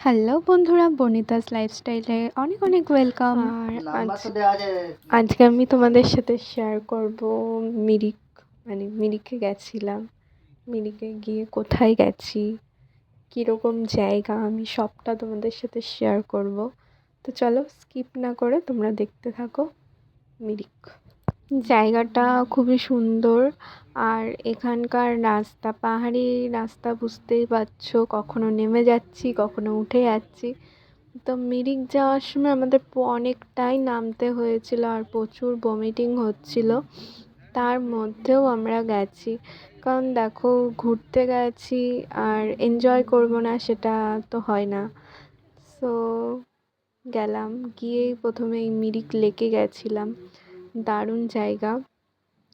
Hello বন্ধুরা বনিতাস লাইফস্টাইলে অনেক অনেক ওয়েলকাম আর আজ আজকে আমি তোমাদের সাথে শেয়ার করব মিরিক মানে মিরিকে গেছিলাম। মিরিকে গিয়ে কোথায় গেছি কীরকম জায়গা আমি সবটা তোমাদের সাথে শেয়ার করব। তো চলো স্কিপ না করে তোমরা দেখতে থাকো মিরিক। জায়গাটা খুবই সুন্দর। আর এখানকার রাস্তা, পাহাড়ি রাস্তা বুঝতেই পারছ, কখনো নেমে যাচ্ছি, কখনো উঠে যাচ্ছি। তো মিরিক যাওয়ার সময় আমাদের অনেকটাই নামতে হয়েছিল আর প্রচুর বমিটিং হচ্ছিল। তার মধ্যেও আমরা গেছি। কারণ দেখো, ঘুরতে গেছি আর এনজয় করব না সেটা তো হয় না। সো গেলাম। গিয়েই প্রথমে এই মিরিক লেকে গেছিলাম। দারুণ জায়গা।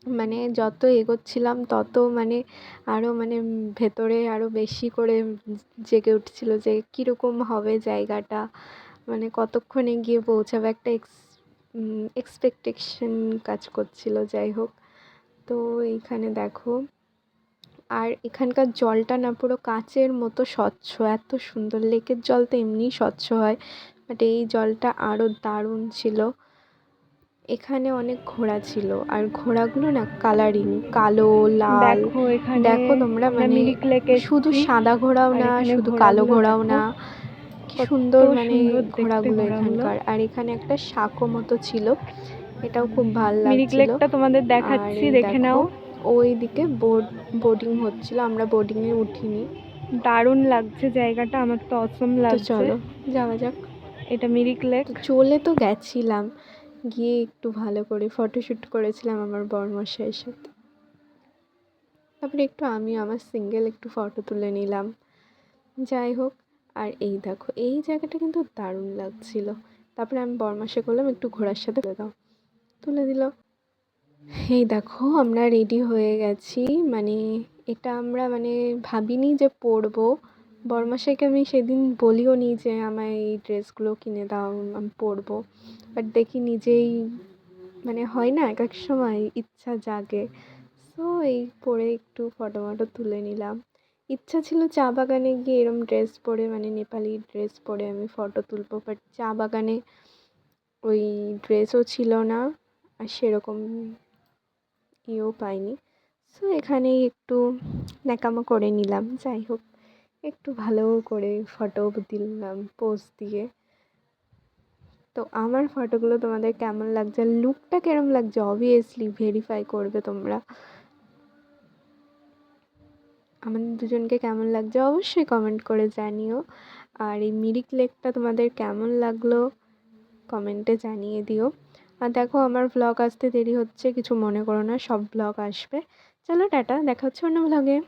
মানে যত এগোচ্ছিলাম, তত মানে আরও মানে ভেতরে আরও বেশি করে জেগে উঠছিল যে, কীরকম হবে জায়গাটা? মানে কতক্ষণে গিয়ে পৌঁছাবে? একটা এক্স এক্সপেকটেশন কাজ করছিল, যাই হোক। তো এইখানে দেখো। আর এখানকার জলটা না পুরো কাচের মতো স্বচ্ছ, এত সুন্দর। লেকের জল তো এমনিই স্বচ্ছ হয় বাট এই জলটা আরও দারুণ ছিল। এখানে অনেক ঘোড়া ছিল। আর ঘোড়াগুলো না কালারিং কালো লাল। দেখো এখানে দেখো তোমরা মানে শুধু সাদা ঘোড়াও না শুধু কালো ঘোড়াও না। কি সুন্দর মানে ঘোড়াগুলো। এখানকার। আর এখানে একটা সাঁকো মতো ছিল। এটাও খুব ভালো লাগছিল। তোমাদের দেখাচ্ছি দেখে নাও। ওই দিকে বোট বোটিং হচ্ছিল। আমরা বোটিংয়ে উঠিনি। দারুণ লাগছে জায়গাটা আমার তো অসম লাগছে। চলো যাওয়া যাক। এটা মিরিক লেক। চলে তো গেছিলাম। গিয়ে একটু ভালো করে ফটোশ্যুট করেছিলাম আমার বরমশাইয়ের সাথে। তারপরে একটু আমি আমার সিঙ্গেল একটু ফটো তুলে নিলাম। যাই হোক, আর এই দেখো, এই জায়গাটা কিন্তু দারুণ লাগছিল। তারপরে আমি বরমাসে করলাম, একটু ঘোড়ার সাথে তুলে দাও। তুলে দিল। এই দেখো, আমরা রেডি হয়ে গেছি। মানে এটা আমরা মানে ভাবিনি যে পরবো। বরমাসাইকে আমি সেদিন বলিও নি যে আমায় এই ড্রেসগুলো কিনে দাও, আমি পরবো। বাট দেখি নিজেই মানে হয় না, এক এক সময় ইচ্ছা জাগে। সো এই পরে একটু ফটো মটো তুলে নিলাম। ইচ্ছা ছিল চা বাগানে গিয়ে এরম ড্রেস পরে মানে নেপালি ড্রেস পরে আমি ফটো তুলবো, বাট চা বাগানে ওই ড্রেসও ছিল না, আর সেরকম ইয়েও পাইনি। সো এখানেই একটু ন্যাকামো করে নিলাম, যাই হোক। একটু ভালো করে ফটো দিলাম পোজ দিয়ে। তো আমার ফটোগুলো তোমাদের কেমন লাগছে? লুকটা কেরম লাগছে? অবভিয়াসলি ভেরিফাই করবে তোমরা। আমাদের দুজনকে কেমন লাগছে অবশ্যই কমেন্ট করে জানিও। আর এই মিরিক লেকটা তোমাদের কেমন লাগল কমেন্টে জানিয়ে দিও। আর দেখো আমার ব্লগ আসতে দেরি হচ্ছে, কিছু মনে করো না, সব ব্লগ আসবে। চলো টাটা, দেখা হচ্ছে অন্য ভ্লগে